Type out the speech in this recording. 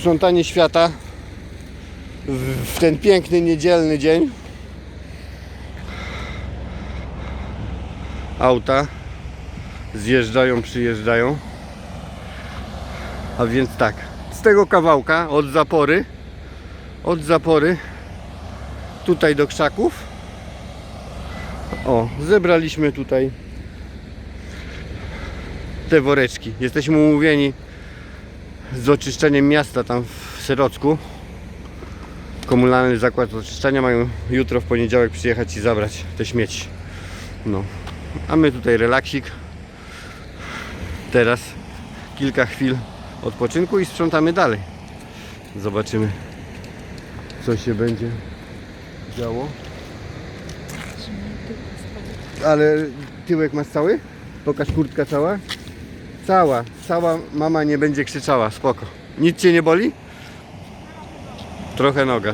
sprzątanie świata w, ten piękny niedzielny dzień. Auta zjeżdżają, przyjeżdżają. A więc tak, z tego kawałka od zapory, od zapory tutaj do krzaków. O, zebraliśmy tutaj te woreczki. Jesteśmy umówieni z oczyszczeniem miasta tam w Serocku. Komunalny zakład oczyszczania mają jutro w poniedziałek przyjechać i zabrać te śmieci. No. A my tutaj relaksik. Teraz kilka chwil odpoczynku i sprzątamy dalej. Zobaczymy co się będzie działo. Ale tyłek masz cały? Pokaż kurtka cała? Cała, cała mama nie będzie krzyczała, spoko. Nic cię nie boli? Trochę noga,